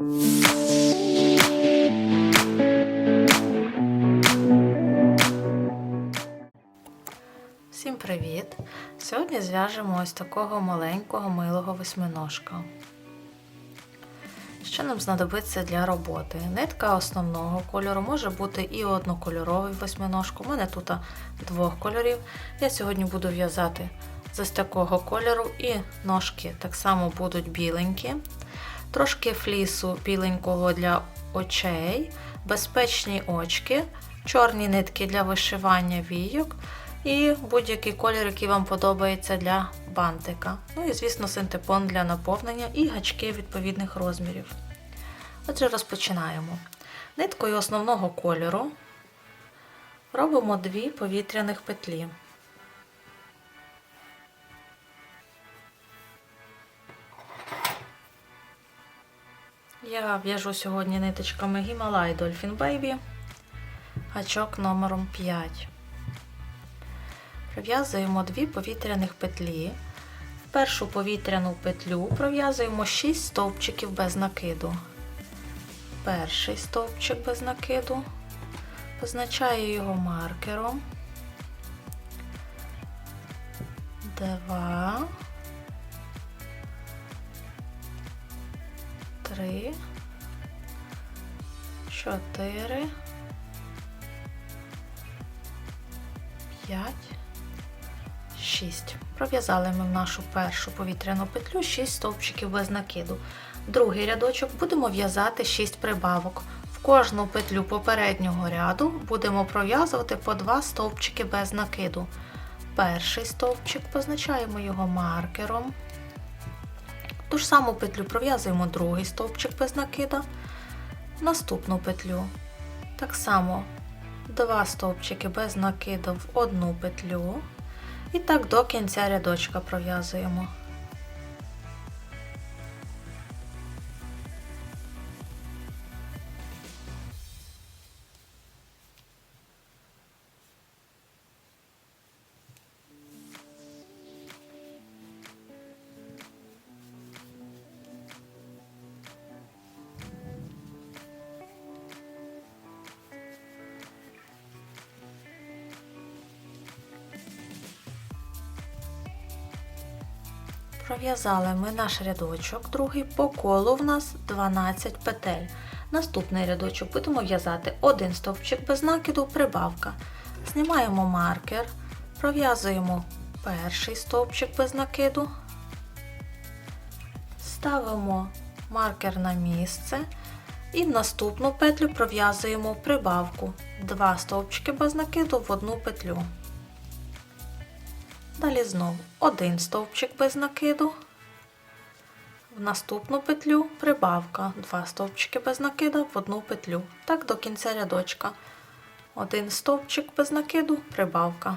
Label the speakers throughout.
Speaker 1: Всім привіт! Сьогодні зв'яжемо ось такого маленького милого восьминожка. Що нам знадобиться для роботи? Нитка основного кольору може бути і однокольоровий восьминожка. У мене тут двох кольорів. Я сьогодні буду в'язати з ось такого кольору і ножки так само будуть біленькі. Трошки флісу біленького для очей, безпечні очки, чорні нитки для вишивання війок і будь-який колір, який вам подобається для бантика. Ну і, звісно, синтепон для наповнення і гачки відповідних розмірів. Отже, розпочинаємо. Ниткою основного кольору робимо дві повітряних петлі. Я в'яжу сьогодні ниточками Himalaya Dolphin Baby, гачок номером 5. Пров'язуємо дві повітряних петлі. В першу повітряну петлю пров'язуємо 6 стовпчиків без накиду. Перший стовпчик без накиду, позначаю його маркером. Два. Три. Чотири. П'ять. 6. Пров'язали ми в нашу першу повітряну петлю 6 стовпчиків без накиду. Другий рядочок будемо в'язати 6 прибавок. В кожну петлю попереднього ряду будемо пров'язувати по 2 стовпчики без накиду. Перший стовпчик позначаємо його маркером. Ту ж саму петлю пров'язуємо другий стовпчик без накида. Наступну петлю. Так само 2 стовпчики без накиду в одну петлю. І так до кінця рядочка пров'язуємо. Пров'язали ми наш рядочок, другий по колу в нас 12 петель. Наступний рядочок будемо в'язати один стовпчик без накиду, прибавка. Знімаємо маркер, пров'язуємо перший стовпчик без накиду, ставимо маркер на місце і в наступну петлю пров'язуємо прибавку. Два стовпчики без накиду в одну петлю. Далі знову один стовпчик без накиду, в наступну петлю прибавка, два стовпчики без накиду в одну петлю. Так до кінця рядочка. Один стовпчик без накиду, прибавка.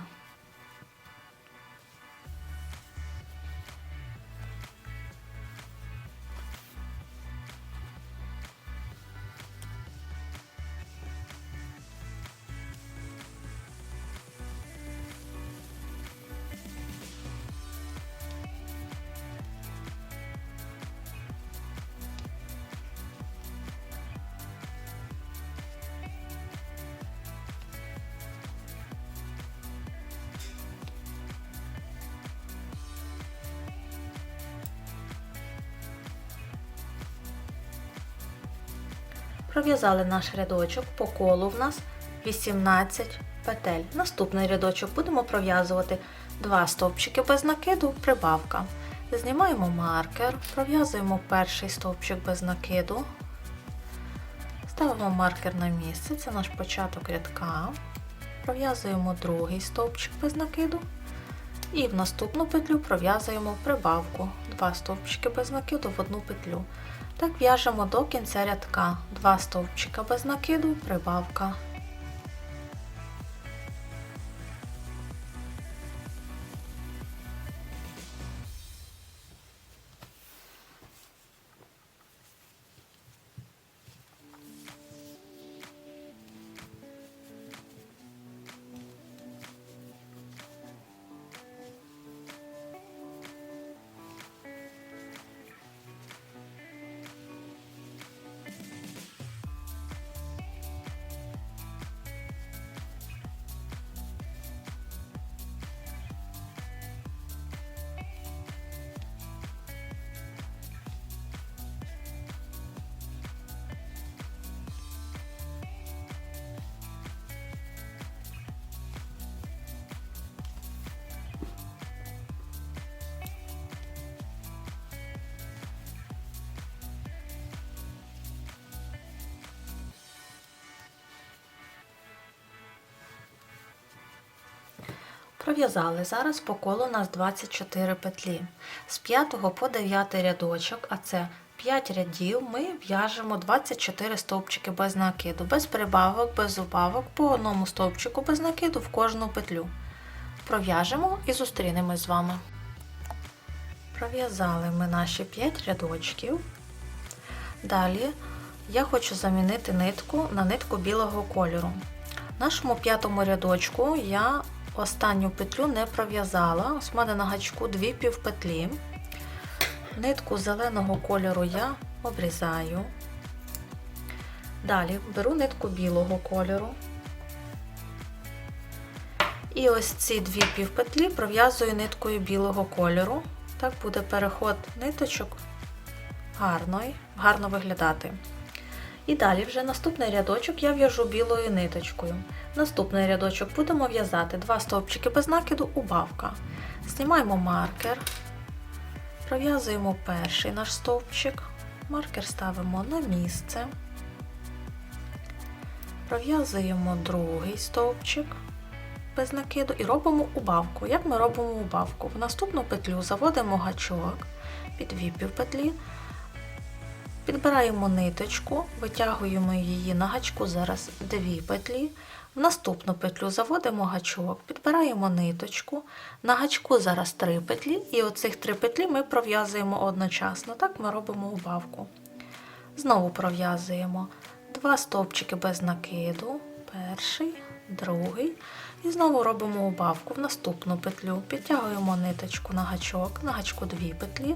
Speaker 1: Пров'язали наш рядочок по колу в нас 18 петель. Наступний рядочок будемо пров'язувати 2 стовпчики без накиду, прибавка. Знімаємо маркер, пров'язуємо перший стовпчик без накиду, ставимо маркер на місце, це наш початок рядка. Пров'язуємо другий стовпчик без накиду. І в наступну петлю пров'язуємо прибавку. 2 стовпчики без накиду в одну петлю. Так в'яжемо до кінця рядка. Два стовпчика без накиду, прибавка. Пров'язали зараз по колу у нас 24 петлі. З 5 по 9 рядочок, а це 5 рядів, ми в'яжемо 24 стовпчики без накиду, без прибавок, без убавок, по одному стовпчику без накиду в кожну петлю. Пров'яжемо і зустрінемось з вами. Пров'язали ми наші 5 рядочків. Далі я хочу замінити нитку на нитку білого кольору. В нашому п'ятому рядочку я останню петлю не пров'язала. Ось в мене на гачку дві півпетлі. Нитку зеленого кольору я обрізаю. Далі беру нитку білого кольору. І ось ці дві півпетлі пров'язую ниткою білого кольору. Так буде переход ниточок гарний, гарно виглядати. І далі вже наступний рядочок я в'яжу білою ниточкою. Наступний рядочок будемо в'язати два стовпчики без накиду убавка. Знімаємо маркер, пров'язуємо перший наш стовпчик, маркер ставимо на місце, пров'язуємо другий стовпчик без накиду і робимо убавку. Як ми робимо убавку? В наступну петлю заводимо гачок під віпів петлі, Підбираємо ниточку, витягуємо її на гачку зараз дві петлі. В наступну петлю заводимо гачок, підбираємо ниточку, на гачку зараз три петлі, і оцих три петлі ми пров'язуємо одночасно. Так ми робимо убавку. Знову пров'язуємо два стовпчики без накиду, перший, другий. І знову робимо убавку в наступну петлю, підтягуємо ниточку на гачок, на гачку дві петлі,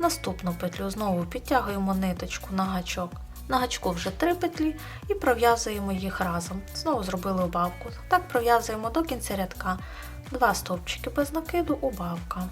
Speaker 1: наступну петлю знову підтягуємо ниточку на гачок, на гачку вже три петлі і пров'язуємо їх разом. Знову зробили убавку. Так пров'язуємо до кінця рядка два стовпчики без накиду, убавка.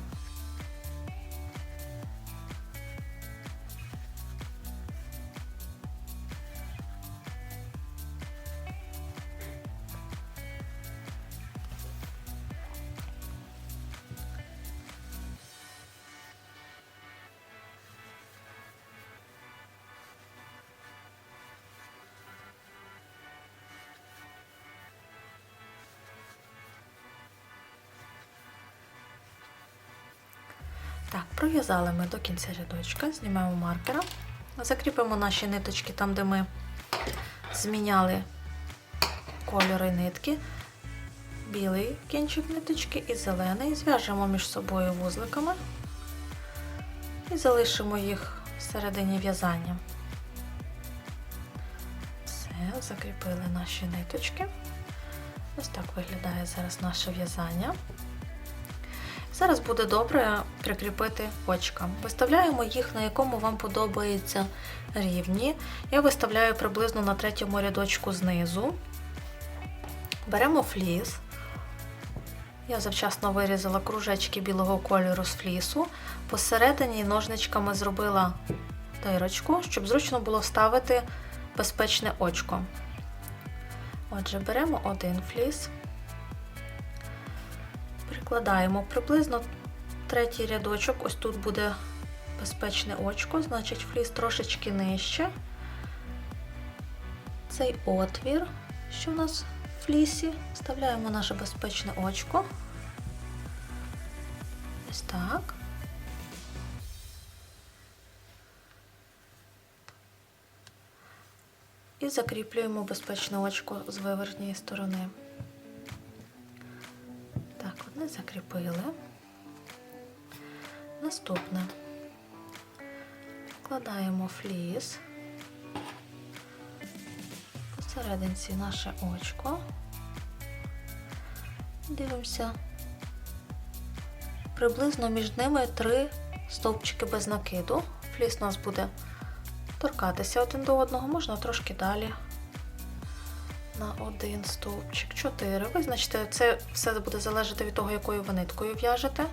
Speaker 1: Так, пров'язали ми до кінця рядочка, знімаємо маркера, закріпимо наші ниточки там, де ми зміняли кольори нитки, білий кінчик ниточки і зелений. Зв'яжемо між собою вузликами і залишимо їх всередині в'язання. Все, закріпили наші ниточки. Ось так виглядає зараз наше в'язання. Зараз буде добре прикріпити очка. Виставляємо їх, на якому вам подобається рівні. Я виставляю приблизно на третьому рядочку знизу. Беремо фліс. Я завчасно вирізала кружечки білого кольору з флісу. Посередині ножничками зробила дирочку, щоб зручно було вставити безпечне очко. Отже, беремо один фліс. Прикладаємо приблизно третій рядочок, ось тут буде безпечне очко, значить фліс трошечки нижче. Цей отвір, що в нас в флісі, вставляємо наше безпечне очко. Ось так. І закріплюємо безпечне очко з виворотньої сторони. Закріпили. Наступне вкладаємо фліс, посерединці наше очко. Дивимося. Приблизно між ними три стовпчики без накиду. Фліс у нас буде торкатися один до одного, можна трошки далі на один стовпчик, 4. Визначте, це все буде залежати від того, якою ви ниткою в'яжете.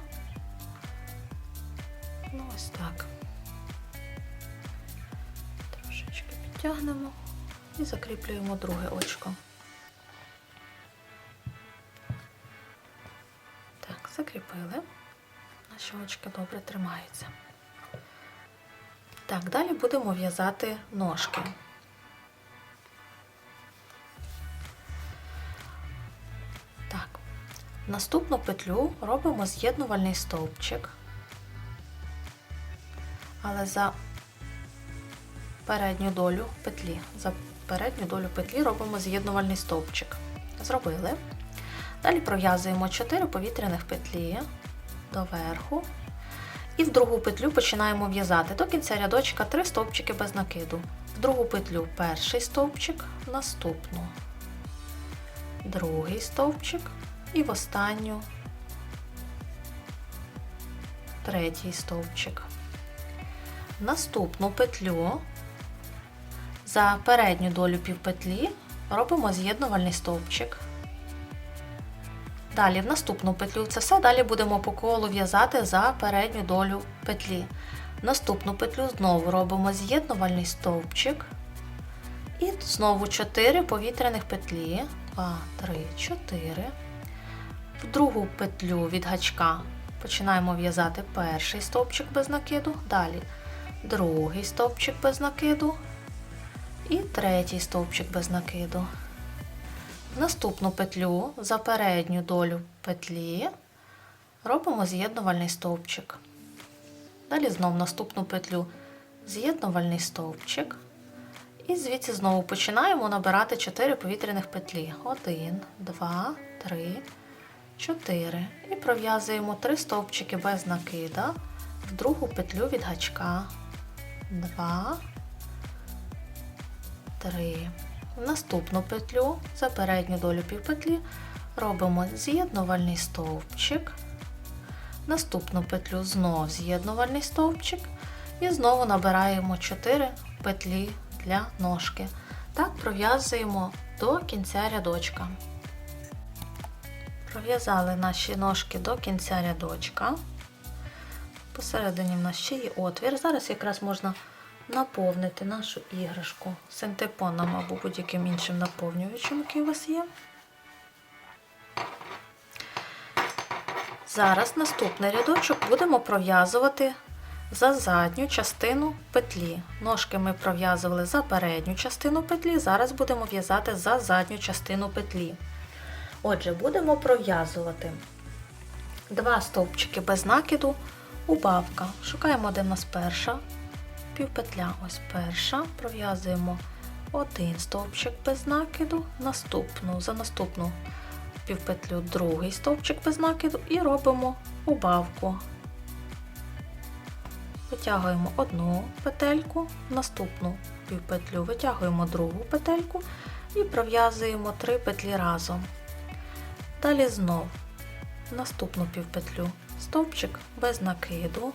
Speaker 1: Ну, ось так. Трошечки підтягнемо і закріплюємо друге очко. Так, закріпили. Наші очки добре тримаються. Так, далі будемо в'язати ножки. Наступну петлю робимо з'єднувальний стовпчик, але за передню долю петлі. За передню долю петлі робимо з'єднувальний стовпчик. Зробили. Далі пров'язуємо 4 повітряних петлі доверху. І в другу петлю починаємо в'язати до кінця рядочка 3 стовпчики без накиду. В другу петлю перший стовпчик, наступну, другий стовпчик і в останню третій стовпчик. Наступну петлю за передню долю півпетлі робимо з'єднувальний стовпчик. Далі в наступну петлю це все далі будемо по колу в'язати за передню долю петлі. Наступну петлю знову робимо з'єднувальний стовпчик. І знову 4 повітряних петлі. 2, 3, 4. В другу петлю від гачка починаємо в'язати перший стовпчик без накиду. Далі другий стовпчик без накиду. І третій стовпчик без накиду. Наступну петлю за передню долю петлі робимо з'єднувальний стовпчик. Далі знову наступну петлю з'єднувальний стовпчик. І звідси знову починаємо набирати 4 повітряних петлі. 1, 2, 3, 4. І пров'язуємо 3 стовпчики без накида в другу петлю від гачка. 2, 3. В наступну петлю за передню долю півпетлі робимо з'єднувальний стовпчик. Наступну петлю знов з'єднувальний стовпчик. І знову набираємо 4 петлі для ножки. Так пров'язуємо до кінця рядочка. Пров'язали наші ножки до кінця рядочка. Посередині в нас ще є отвір. Зараз якраз можна наповнити нашу іграшку синтепоном або будь-яким іншим наповнювачем, який у вас є. Зараз наступний рядочок будемо пров'язувати за задню частину петлі. Ножки ми пров'язували за передню частину петлі, зараз будемо в'язати за задню частину петлі. Отже, будемо пров'язувати два стовпчики без накиду, убавка. Шукаємо, де в нас перша півпетля. Ось перша, пров'язуємо один стовпчик без накиду, наступну, за наступну півпетлю другий стовпчик без накиду і робимо убавку. Витягуємо одну петельку, наступну півпетлю витягуємо другу петельку і пров'язуємо три петлі разом. Далі знов наступну півпетлю стовпчик без накиду,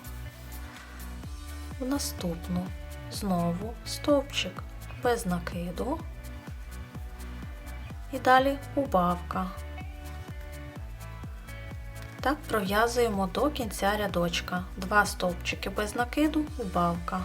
Speaker 1: в наступну знову стовпчик без накиду і далі убавка. Так пров'язуємо до кінця рядочка. Два стовпчики без накиду, убавка.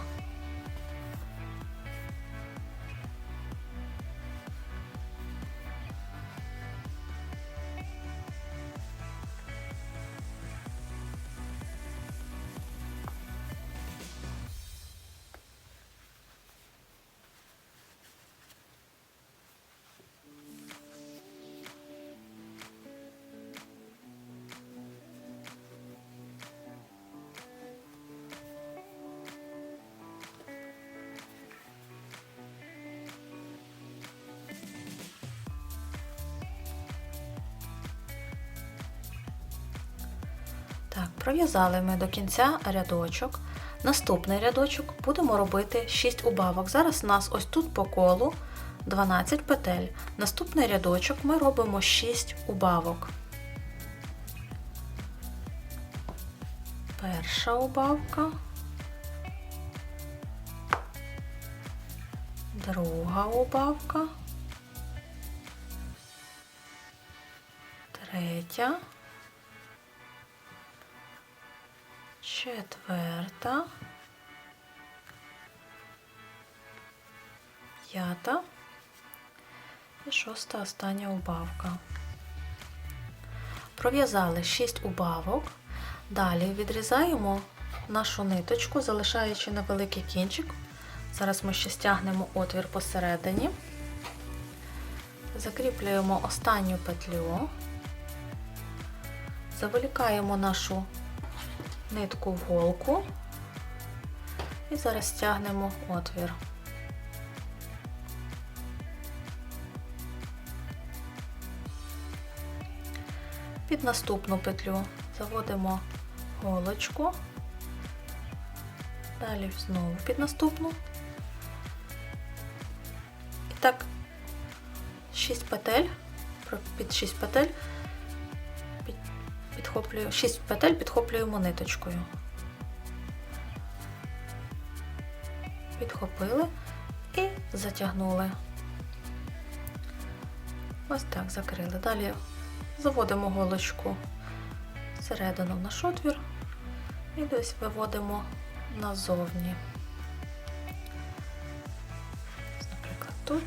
Speaker 1: Так, пров'язали ми до кінця рядочок. Наступний рядочок будемо робити 6 убавок. Зараз у нас ось тут по колу 12 петель. Наступний рядочок ми робимо 6 убавок. Перша убавка. Друга убавка. Третя. Четверта, п'ята і шоста остання убавка. Пров'язали 6 убавок. Далі відрізаємо нашу ниточку, залишаючи невеликий кінчик. Зараз ми ще стягнемо отвір посередині, закріплюємо останню петлю, Заволікаємо нашу нитку в голку і зараз стягнемо отвір. Під наступну петлю заводимо голочку, далі знову під наступну. І так 6 петель, під 6 петель підхоплюю, 6 петель підхоплюємо ниточкою. Підхопили і затягнули. Ось так закрили. Далі заводимо голочку всередину в наш отвір і десь виводимо назовні. Наприклад, тут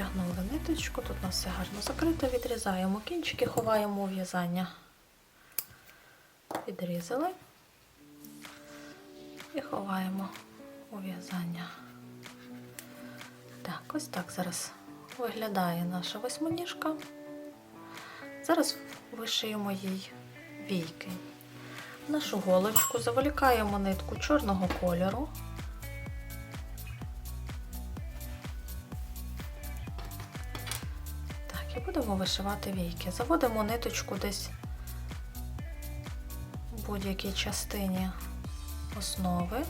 Speaker 1: тягнули ниточку, тут у нас все гарно закрито, відрізаємо кінчики, ховаємо у в'язання. Відрізали і ховаємо у в'язання. Так, ось так зараз виглядає наша восьминіжка. Зараз вишиємо їй війки. Нашу голочку заволікаємо нитку чорного кольору. Будемо вишивати війки. Заводимо ниточку десь в будь-якій частині основи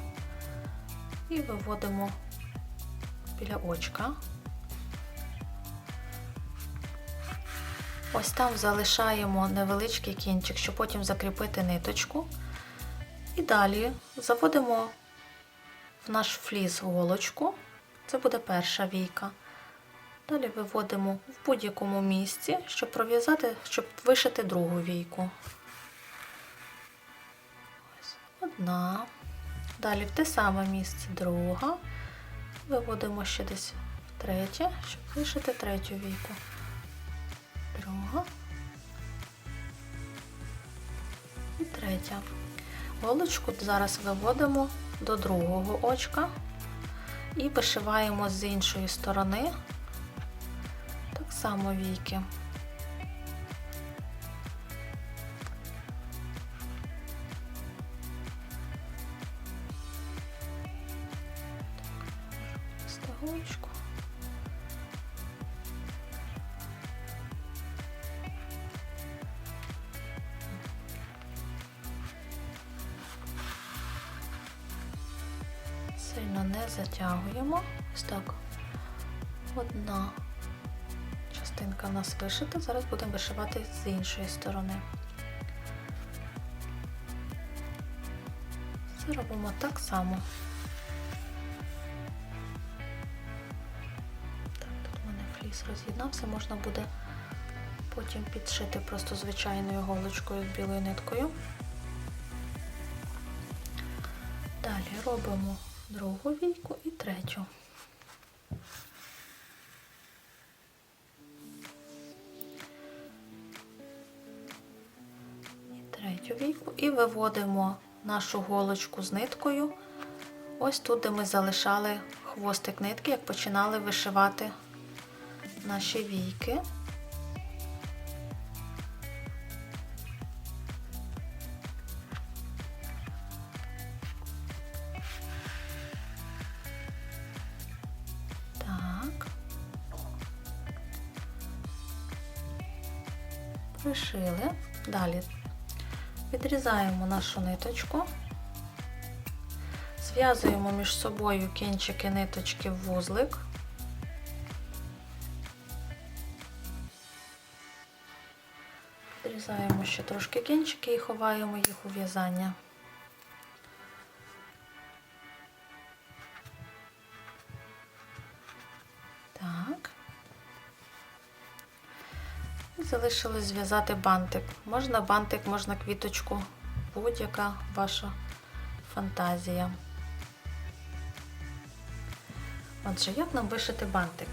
Speaker 1: і виводимо біля очка. Ось там залишаємо невеличкий кінчик, щоб потім закріпити ниточку. І далі заводимо в наш фліс голочку. Це буде перша війка. Далі виводимо в будь-якому місці, щоб пров'язати, щоб вишити другу війку. Ось одна. Далі в те саме місце друга. Виводимо ще десь в третє, щоб вишити третю війку. Друга. І третя. Голочку зараз виводимо до другого очка і вишиваємо з іншої сторони само війки. Сильно не затягуємо. Ось так. Одна частинка в нас вишита. Зараз будемо вишивати з іншої сторони. Це робимо так само. Так, тут у мене фліс роз'єднався, можна буде потім підшити просто звичайною голочкою з білою ниткою. Далі робимо другу війку і третю. Війку нашу голочку з ниткою. Ось тут, де ми залишали хвостик нитки, як починали вишивати наші війки. Так. Пришили. Далі відрізаємо нашу ниточку, зв'язуємо між собою кінчики ниточки в вузлик. Відрізаємо ще трошки кінчики і ховаємо їх у в'язання. Залишилось зв'язати бантик. Можна бантик, можна квіточку, будь-яка ваша фантазія. Отже, як нам вишити бантик?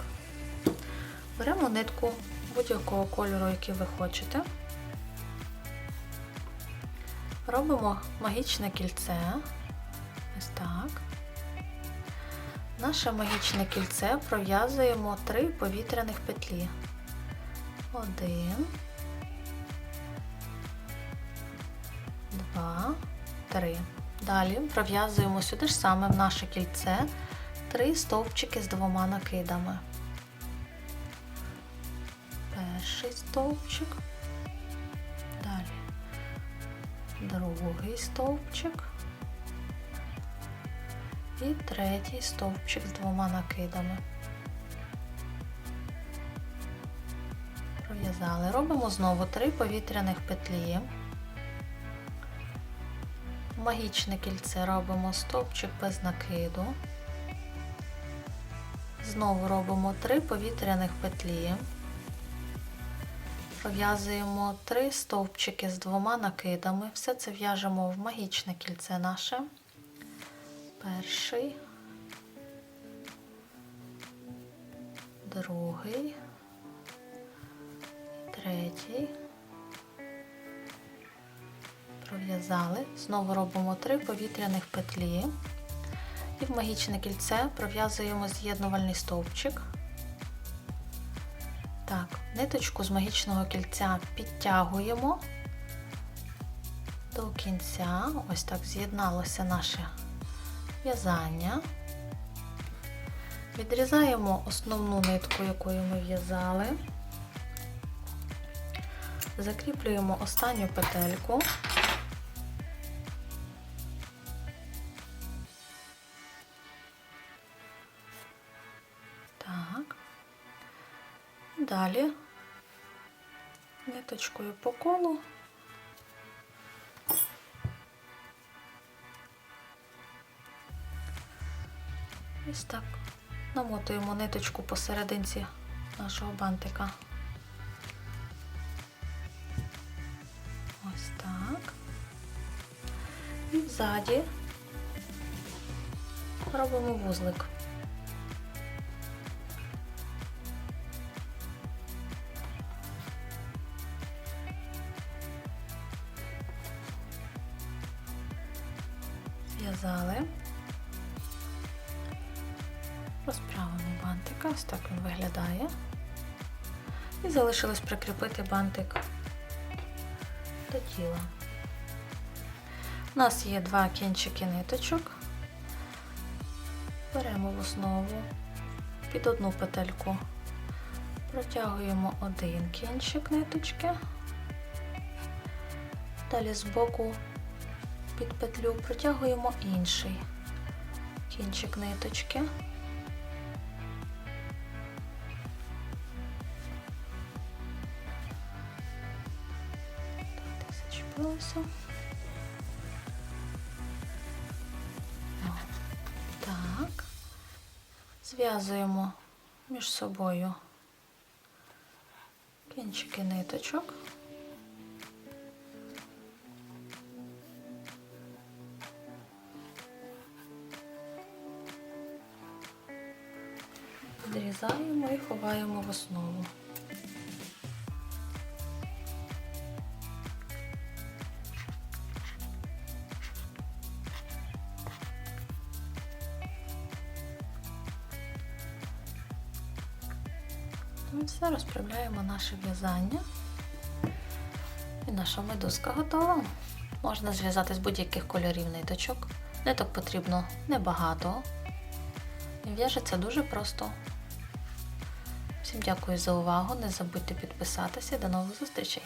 Speaker 1: Беремо нитку будь-якого кольору, який ви хочете. Робимо магічне кільце. Ось так. Наше магічне кільце пров'язуємо три повітряних петлі. Один, два, три. Далі пров'язуємо сюди ж саме в наше кільце три стовпчики з двома накидами. Перший стовпчик, далі другий стовпчик і третій стовпчик з двома накидами. Пров'язали. Робимо знову три повітряних петлі. Магічне кільце робимо стовпчик без накиду. Знову робимо три повітряних петлі. Пров'язуємо три стовпчики з двома накидами. Все це в'яжемо в магічне кільце наше. Перший, другий, третій. Пров'язали. Знову робимо три повітряних петлі. І в магічне кільце пров'язуємо з'єднувальний стовпчик. Так, ниточку з магічного кільця підтягуємо до кінця. Ось так з'єдналося наше в'язання. Відрізаємо основну нитку, якою ми в'язали. Закріплюємо останню петельку. Так. Далі ниточкою по колу ось так намотуємо ниточку посерединці нашого бантика. Ззаді робимо вузлик. Зв'язали. Розправимо бантика, ось так він виглядає. І залишилось прикріпити бантик до тіла. У нас є два кінчики ниточок. Беремо в основу під одну петельку, протягуємо один кінчик ниточки, далі збоку під петлю протягуємо інший кінчик ниточки. Так, зачепилося. Зв'язуємо між собою кінчики ниточок. Відрізаємо і ховаємо в основу. Розправляємо наше в'язання. І наша медузка готова. Можна зв'язати з будь-яких кольорів ниточок. Ниток потрібно небагато. І в'яжеться дуже просто. Всім дякую за увагу. Не забудьте підписатися. До нових зустрічей!